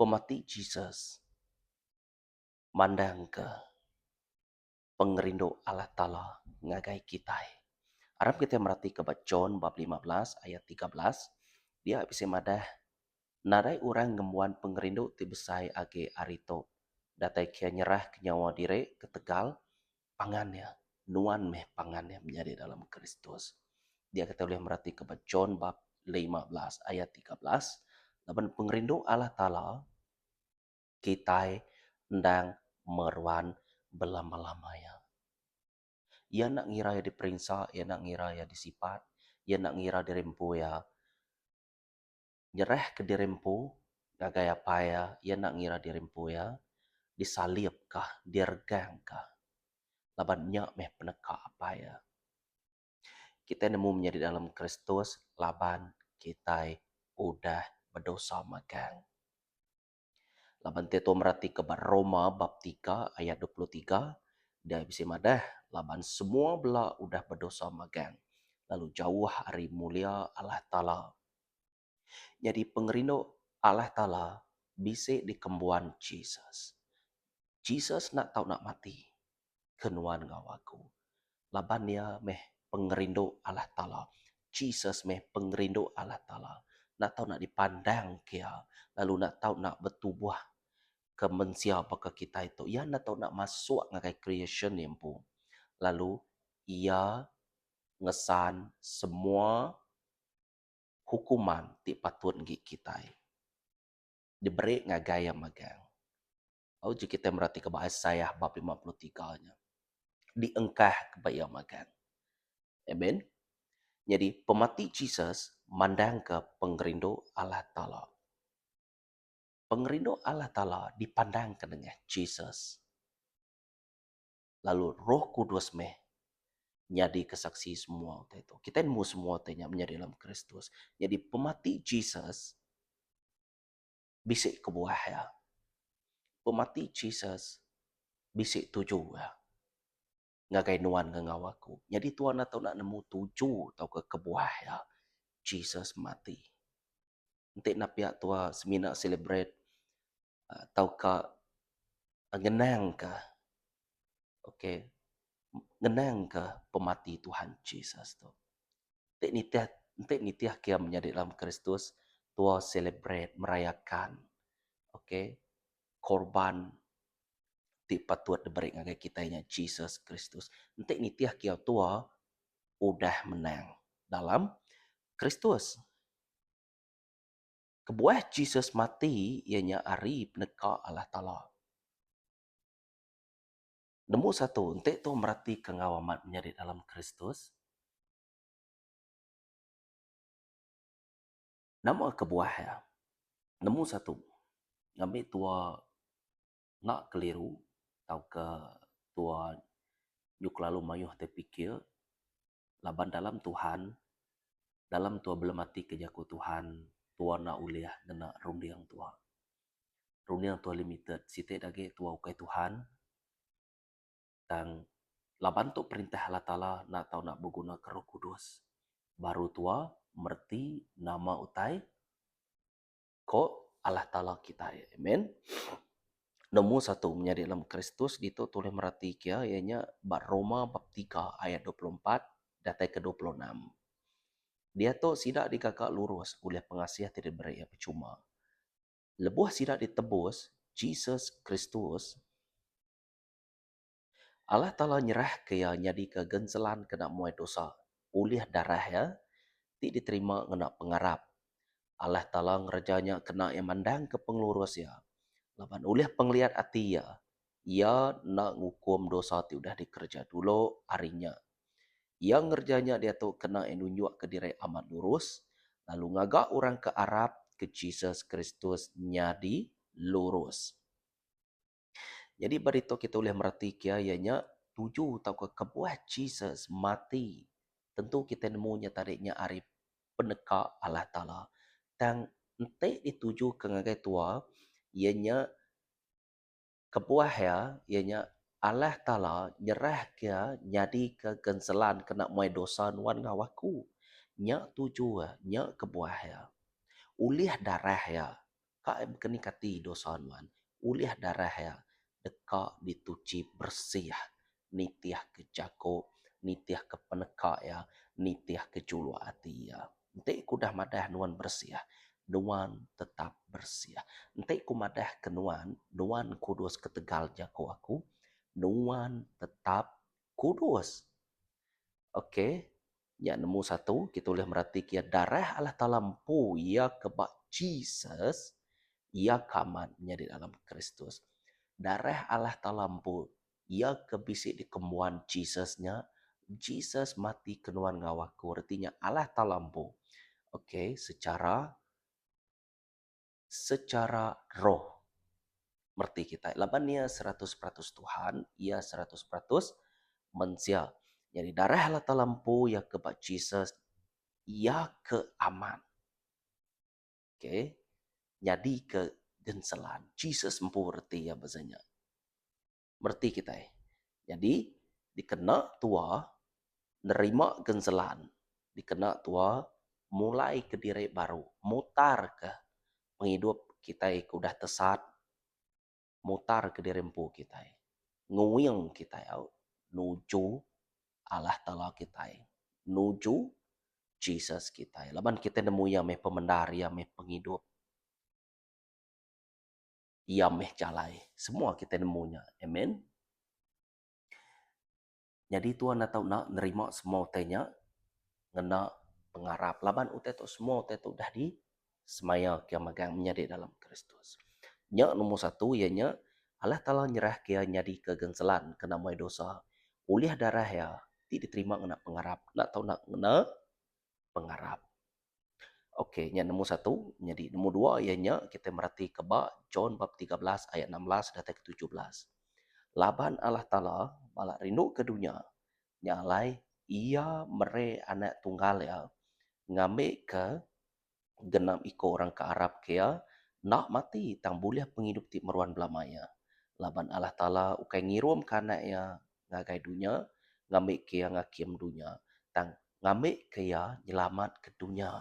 pemati Jesus mandang ke pengerindu Allah Ta'ala ngagai kita. Arab kita merhati ke John bab 15 ayat 13. Dia bisa madah Narai orang ngemuan pengerindu tibesai age arito. Datai kia nyerah ke nyawa dire ke tegal pangannya. Nuan meh pangannya menjadi dalam Kristus. Dia kita boleh merhati ke John bab 15 ayat 13. Laban pengerindu Allah Ta'ala kita ndang merwan belama-lamanya. Ia nak ngira ya diperintah, ia nak ngira ya disipat, ia nak ngira dirempu ya nyerah ke dirempu, gaya paya, ia nak ngira dirempu ya disalib kah, dirgang kah. Laban nyak meh peneka apa ya. Kita nemu menjadi dalam Kristus, laban kita udah berdosa magang. Laban teto merati ke Roma bab 3 ayat 23, dia bisa madah laban semua bela udah berdosa magang. Lalu jauh hari mulia Allah Ta'ala. Jadi pengerindu Allah Ta'ala bisa dikembuan Jesus. Jesus nak tahu nak mati. Kenuan ngawaku. Laban dia meh pengerindu Allah Ta'ala. Jesus meh pengerindu Allah Ta'ala. Nak tahu nak dipandang kia. Lalu nak tahu nak bertubuh ke mensia apakah kita itu. Ia nak tahu nak masuk ngakai creation yang pun lalu ia ngesan semua hukuman ti patut ngi kita. Diberi ngagaya magang. Oh, jika kita merhati ke bahasa saya bab 53 nya. Diengkah kebaya magang. Amen. Jadi pemati Jesus mandang ke pengerindu Allah Ta'ala. Pengerindu Allah Ta'ala dipandang ke dengan Jesus lalu roh kudus meh nyadi kesaksi semua itu. Kita nemu semua tanya menjadi dalam Kristus. Jadi pemati Jesus bisik kebuah ya. Pemati Jesus bisik tujuh ya. Ngagai nuan ngawaku. Jadi tuan atau nak nemu tujuh atau ke kebuah ya. Jesus mati. Nanti nak pihak tua semina celebrate atau ke ngenang ke okay, ngenang ke pemati Tuhan Yesus tu. Tek nitiah, tek nitiah kia menjadi dalam Kristus, tua celebrate, merayakan, okay, korban ti patut diberi ngagai kita nya Jesus Kristus. Tek nitiah kia tua udah menang dalam Kristus. Kebuah Jesus mati ianya ari peneka Allah Ta'ala. Nemu satu, untuk tu merati kengawamat menjadi dalam Kristus. Nama kebuah ya. Nemu satu. Ngambil tua nak keliru. Tau ke tua yuk lalu mayuh terpikir. Laban dalam Tuhan. Dalam tua belum mati kejaku Tuhan. Tua nak uliah dan nak rundiang tua. Rundiang tua limited. Sitek dagi tua ukai Tuhan dan laban tu perintah Allah Ta'ala nak tahu nak berguna ke roh kudus. Baru tua merti nama utai ko Allah Ta'ala kita. Amen. Nombor satu menjadi dalam Kristus itu tulis merati kia ianya bab Roma bab 3 ayat 24 datai ke 26. Dia tu tidak dikakak lurus oleh pengasiah tidak beri yang percuma. Lebuh tidak ditebus, Jesus Kristus Allah Ta'ala nyerah ke ya nyadi ke genselan kena muai dosa. Ulih darah ya, ti diterima kena pengarap. Allah Ta'ala ngerjanya kena yang mandang ke pengelurus ya. Laban ulih penglihat hati ya, ia nak ngukum dosa ti udah dikerja dulu harinya. Yang ngerjanya dia tu kena yang nunjuk ke diri amat lurus, lalu ngagak orang ke Arab ke Jesus Kristus nyadi lurus. Jadi barito kita boleh merhati kia ianya tuju atau ke kebuah Jesus mati. Tentu kita nemunya tariknya arif peneka Allah Ta'ala. Dan ente dituju ke ngagai tua, ianya kebuah ya, ianya Allah Ta'ala nyerah kia nyadi ke genselan kena muai dosa nuan ngawaku. Nya tuju, nya kebuah ya. Ulih darah ya. Kak kenikati dosa nuan. Uliah darah ya. Deka dituci bersih. Nitiah kejako. Nitiah ke peneka ya. Nitiah ke julu hati ya. Nanti kudah madah nuan bersih. Nuan tetap bersih. Nanti ku madah ke nuan. Nuan kudus ketegal jako aku. Nuan tetap kudus. Oke. Okay. Ya nemu satu. Kita boleh merhati kia darah Allah talampu. Ya kebak Jesus ia kaman menjadi dalam Kristus. Darah Allah talampu, ia kebisik di kemuan Jesusnya, Jesus mati kenuan ngawaku, artinya Allah talampu. Oke, okay, secara secara roh. Merti kita. Laban ia 100% Tuhan, ia 100% manusia. Jadi darah Allah talampu ya kebat Jesus, ia keaman. Oke. Okay jadi ke genselan. Jesus empu berarti ya bahasanya. Berarti kita eh. Jadi dikena tua nerima genselan. Dikena tua mulai ke diri baru. Mutar ke menghidup kita udah tesat. Mutar ke diri empu kita. Nguyang kita ya. Nuju Allah Ta'ala kita. Nuju Jesus kita. Laban kita nemu yang meh pemendar, yang meh penghidup Yameh jalai. Semua kita nemunya. Amen. Jadi Tuhan tahu nak nerima semua tanya ngena pengarap laban utai tu semua utai tu dah di semaya kia magang menjadi dalam Kristus. Nya nomor satu ianya Allah Taala nyerah kia nyadi kegenselan kena mai dosa. Uliah darah ya tidak diterima ngena pengarap. Nak tahu nak ngena pengarap. Okey, yang nombor satu. Jadi nombor dua ianya kita merhati keba John bab 13 ayat 16 dan ke 17. Laban Allah Ta'ala balak rindu ke dunia. Nyalai ia mere anak tunggal ya. Ngambil ke genam iko orang ke Arab ke ya. Nak mati tang boleh penghidup ti meruan belamaya. Laban Allah Ta'ala ukai ngirum ke anak ya ngagai dunia. Ngambil ke ya ngakim dunia. Tang ngambil ke ya nyelamat ke dunia.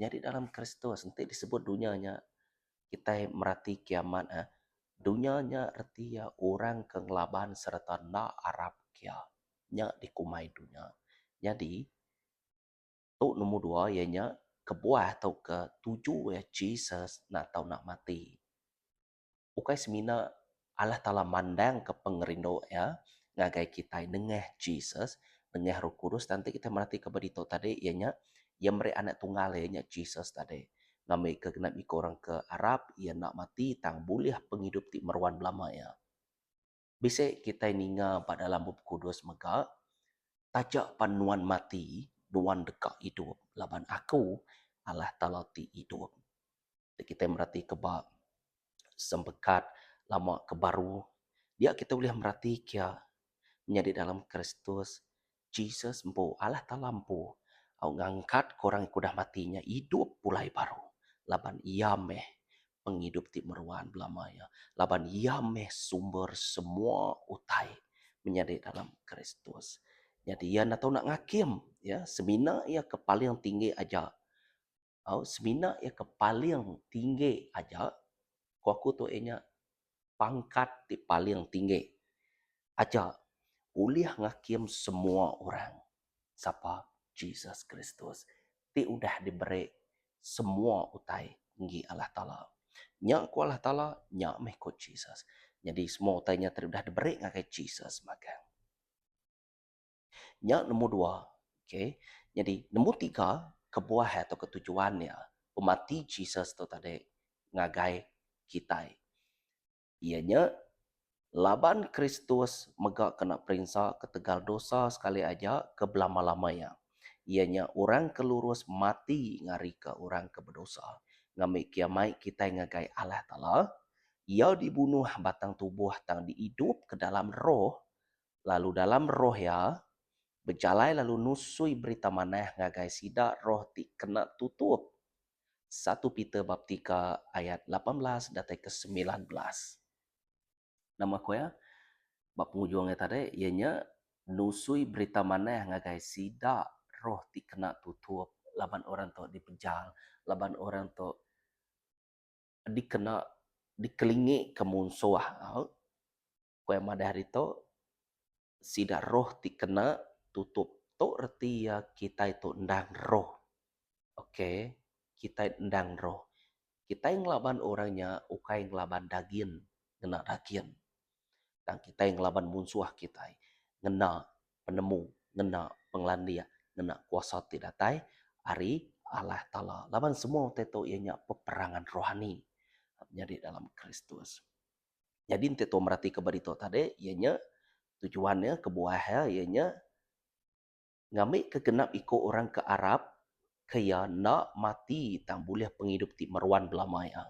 Jadi dalam Kristus nanti disebut dunianya kita merati kiamat eh. Dunianya arti ya orang kengelaban serta na Arab kia nya dikumai dunia. Jadi tu nombor dua ianya kebuah atau ke tujuh ya Jesus nak tahu nak mati. Ukai semina Allah Ta'ala mandang ke pengerindo ya ngagai kita nengeh Jesus nengeh roh kudus nanti kita merhati kepada tadi ianya yang mereka anak tunggal nya Jesus tadi. Ngambil kegenap iko orang ke Arab, ia nak mati, tang boleh penghidup ti meruan belama ya. Bisa kita ninga pada dalam buku kudus mega, tajak panuan mati, nuan dekat hidup. Laban aku, Allah Ta'ala ti. Kita merhati keba sembekat, lama kebaru. Dia kita boleh merhati kia menjadi dalam Kristus. Jesus empu, Allah Ta'ala empu au ngangkat korang kudah matinya hidup pulai baru laban iameh penghidup ti meruan belamaya laban iameh sumber semua utai menjadi dalam Kristus jadi ia nak tahu nak ngakim ya semina ia ke paling tinggi aja au semina ia ke paling tinggi aja ko aku tu enya pangkat di paling tinggi aja uliah ngakim semua orang siapa Jesus Kristus. Ti udah diberi semua utai nggi Allah Ta'ala. Nya ku Allah Ta'ala, nya meh ko Jesus. Jadi semua utainya tadi udah diberi ngakai Jesus maka. Nya nombor dua, okay. Jadi nombor tiga, kebuah atau ketujuannya. Pemati Jesus tu tadi ngagai kita. Ianya laban Kristus megak kena perintah ketegal dosa sekali aja ke belama-lamanya ianya orang kelurus mati ngari ke orang ke berdosa. Ngamik kiamai kita ngagai Allah Ta'ala. Ia dibunuh batang tubuh tang dihidup ke dalam roh. Lalu dalam roh ya. Berjalai lalu nusui berita manah ngagai sida roh ti kena tutup. Satu Peter bab 3 ayat 18 datang ke 19. Nama ko ya. Bab pengujungnya tadi ianya nusui berita manah ngagai sida roh ti kena tutup laban orang tu dipejal laban orang tu dikena dikelingi kemunsuh kue madah itu sida roh dikena tutup reti ya kita itu ndang roh oke kita ndang roh kita yang laban orangnya ukai yang laban daging ngena daging dan kita yang laban munsuah kita ngena penemu ngena penglandia ngena kuasa tidak tai ari Allah Ta'ala. Laban semua teto ianya peperangan rohani menjadi dalam Kristus. Jadi teto merati kebarito tadi ianya tujuannya kebuahnya ianya ngambil kegenap ikut orang ke Arab kaya nak mati tang boleh penghidup ti meruan belamaya.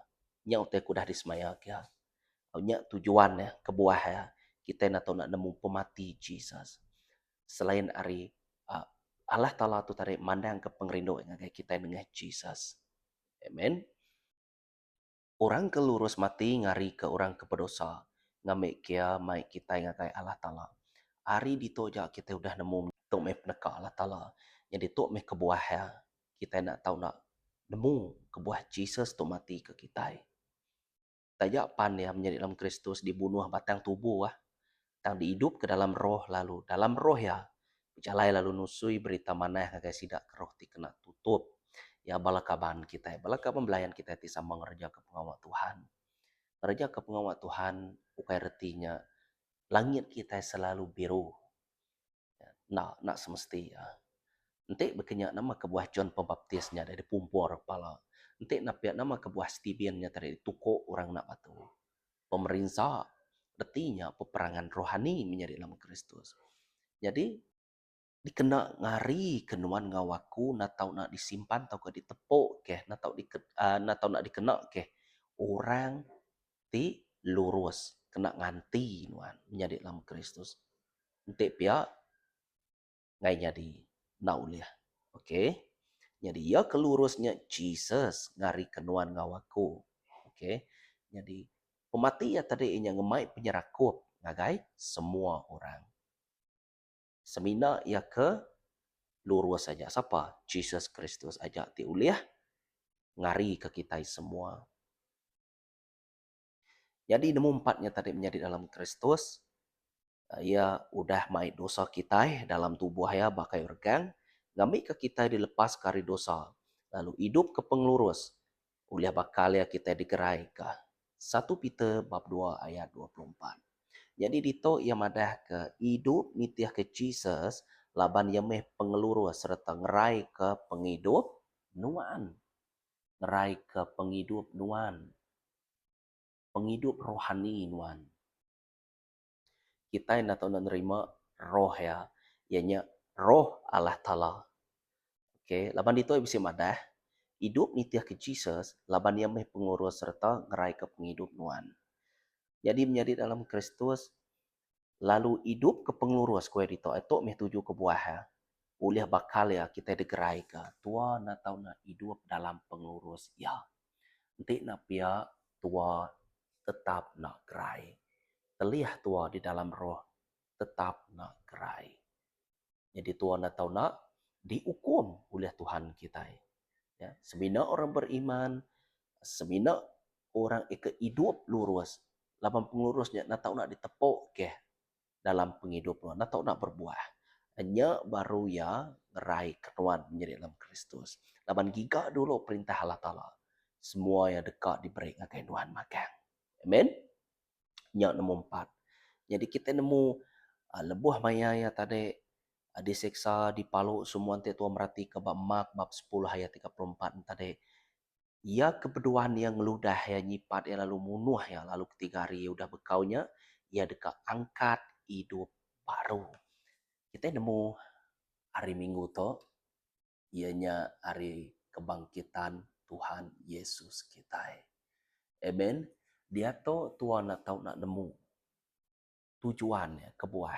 Nya utai kudah dismaya kya. Nya tujuannya kebuahnya kita nak tahu nak nemu pemati Jesus. Selain ari Allah Ta'ala tu tarik mandang ke pengerindu dengan kita dengan Jesus. Amen. Orang kelurus mati ngari ke orang ke berdosa. Ngamik kia mai kita yang Allah Ta'ala. Hari ditojak kita udah nemu tok me peneka Allah Ta'ala. Jadi tok me kebuah ya. Kita nak tahu nak nemu kebuah Jesus tu mati ke kita. Tajak pan ya menjadi dalam Kristus dibunuh batang tubuh ah. Tang dihidup ke dalam roh lalu. Dalam roh ya Jalai lalu nusui berita mana yang agak sidak keroh kena tutup. Ya balakaban kita, balakaban belayan kita ti sama ngerja ke pengawal Tuhan. Ngerja ke pengawal Tuhan, ukai retinya, langit kita selalu biru. Nah, nak semesti ya. Nanti berkenyak nama kebuah John Pembaptisnya dari pumpor kepala. Nanti napiak nama kebuah Stephennya dari tuko orang nak batu. Pemerintah, retinya peperangan rohani menjadi dalam Kristus. Jadi dikena ngari kenuan ngawaku na tau nak disimpan tau ke ditepuk ke na tau di uh, na tau nak dikena ke orang ti lurus kena nganti nuan menjadi dalam Kristus nanti pia ngai jadi nauliah oke okay? ya kelurusnya Jesus ngari kenuan ngawaku oke okay? jadi pemati ya tadi inya ngemai penyerakup ngagai semua orang semina ia ke lurus saja. Siapa? Jesus Kristus aja ti uliah ngari ke kita semua. Jadi nemu empatnya tadi menjadi dalam Kristus. Ia udah mai dosa kita dalam tubuh ya bakai regang. Ngami ke kita dilepas kari dosa. Lalu hidup ke penglurus. Uliah bakal ya kita digerai ke. 1 Peter bab 2 ayat 24. Jadi dito ia madah ke hidup nitiah ke Jesus laban ia meh pengeluru serta ngerai ke penghidup nuan. Ngerai ke penghidup nuan. Penghidup rohani nuan. Kita yang tahu menerima roh ya. Ianya roh Allah Ta'ala. Okey, laban dito bisa madah hidup nitiah ke Jesus laban ia meh pengurus serta ngerai ke penghidup nuan. Jadi menjadi dalam Kristus lalu hidup ke pengurus kue dito itu meh tuju ke buah ya. Uliah bakal ya kita digerai ke tua na tahu na hidup dalam pengurus ya. Nanti na pia tua tetap nak gerai. Terlihat tua di dalam roh tetap nak gerai. Jadi tua na tahu na dihukum oleh Tuhan kita. Ya, semina orang beriman, semina orang ike hidup lurus lapan pengurusnya nak tahu nak ditepuk ke dalam penghidupan nak tahu nak berbuah. Hanya baru ya ngerai kenuan menjadi dalam Kristus. Lapan giga dulu perintah Allah Taala. Semua yang dekat diberi ngakai Tuhan makan. Amin nya nemu empat. Jadi kita nemu uh, lebuh maya ya tadi uh, diseksa dipalu semua nanti tua merati ke bab mak bab 10 ayat 34 tadi ia kebeduan yang ludah ya nyipat ya lalu munuh ya lalu ketiga hari udah bekaunya ia dekat angkat hidup baru. Kita nemu hari minggu to ianya hari kebangkitan Tuhan Yesus kita amen dia to tuan nak tahu nak nemu tujuannya kebuah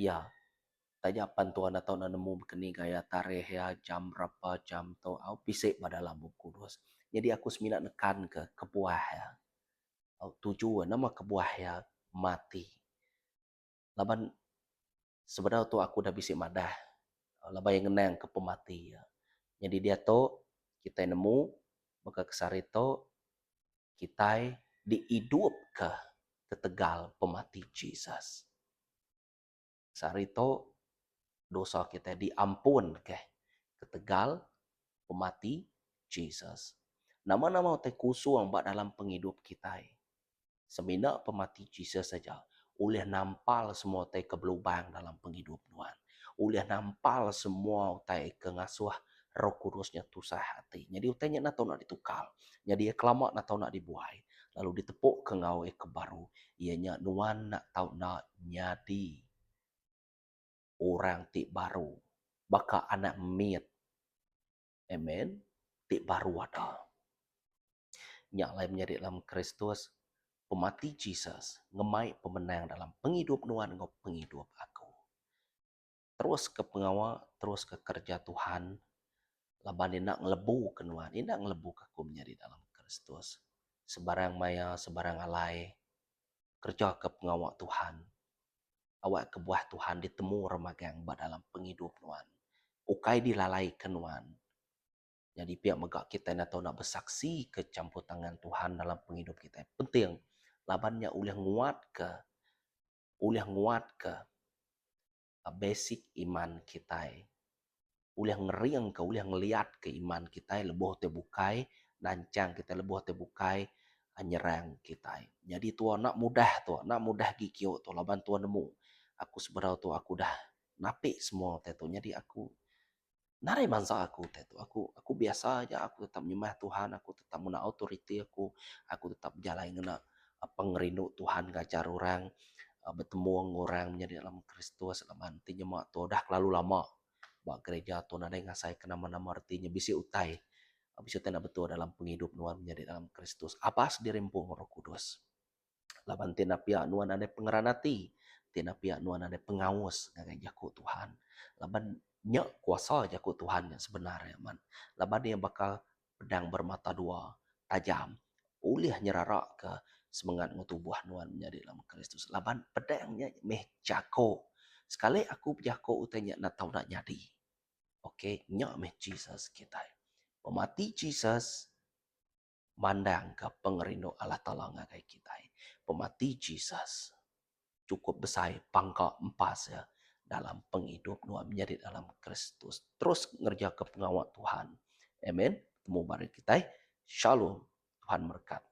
ya tanya pantuan atau nemu kini gaya tarikh ya jam berapa jam to au pisik pada dalam buku kudus. Jadi aku seminat nekan ke kebuah ya tujuan nama kebuah ya mati. Laban sebenarnya tu aku dah bisik madah. Laban yang ngenang ke pemati ya. Jadi dia to kita nemu Maka kesarito kita dihidup ke ketegal pemati Jesus. Sarito dosa kita diampun ke ketegal pemati Jesus. Nama-nama te kusuang bak dalam penghidup kita. Semina pemati Jesus saja. Oleh nampal semua te kebelubang dalam penghidup Tuhan. Oleh nampal semua te kengasuh roh kudusnya tusah hati. Jadi utanya na nak ditukal. Jadi kelamak na tahu nak dibuai. Lalu ditepuk ke ngau ke baru. Ianya nuan nak tahu nak nyadi orang ti baru. Baka anak miet. Amen. Ti baru ada. Nyak lain menjadi dalam Kristus. Pemati Jesus. Ngemai pemenang dalam penghidup nuan ngop penghidup aku. Terus ke pengawal, terus ke kerja Tuhan, laban nak ngelebu kenuan nak ngelebu kaku menjadi dalam Kristus. Sebarang maya sebarang alai kerja ke pengawak Tuhan. Awak ke buah Tuhan ditemu remagang ba dalam penghidup nuan ukai dilalai kenuan jadi pihak megak kita nak tahu nak bersaksi ke campur tangan Tuhan dalam penghidup kita penting. Labannya ulih nguat ke ulih nguat ke basic iman kita uliah ngeriang ke uliah ngeliat ke iman kita lebih terbukai nancang kita lebih terbukai nyerang kita. Jadi tua nak mudah tu, nak mudah gikio tu lah bantuan nemu. Aku sebenarnya tu aku dah napi semua tu. Jadi aku narai mansa aku tu. Aku aku biasa aja aku tetap nyembah Tuhan, aku tetap mena autoriti aku, aku tetap jalan ngena pengerindu Tuhan gajar orang bertemu orang menjadi dalam Kristus selama nantinya mak tu dah lalu lama bak gereja tu nada ngasai kena nama-nama artinya bisi utai. Bisa tena betul dalam penghidup nuan menjadi dalam Kristus. Apa dirempung Roh Kudus. Laban tina pia nuan ada pengeranati tina pia nuan ada pengawas ngagai jaku Tuhan. Laban nyak kuasa jaku Tuhan yang sebenarnya man. Laban dia bakal pedang bermata dua tajam. Ulih nyerarak ke semangat ngutu buah nuan menjadi dalam Kristus. Laban pedangnya meh jako sekali aku jako utanya nak tahu nak nyadi Okay, nyak meh Jesus kita. Pemati Jesus mandang ke pengerindu Allah Ta'ala ngagai kita. Pemati Jesus cukup besar pangka empas ya dalam penghidup nuan menjadi dalam Kristus. Terus ngerja ke pengawal Tuhan. Amen. Temu bareng kita. Shalom. Tuhan berkat.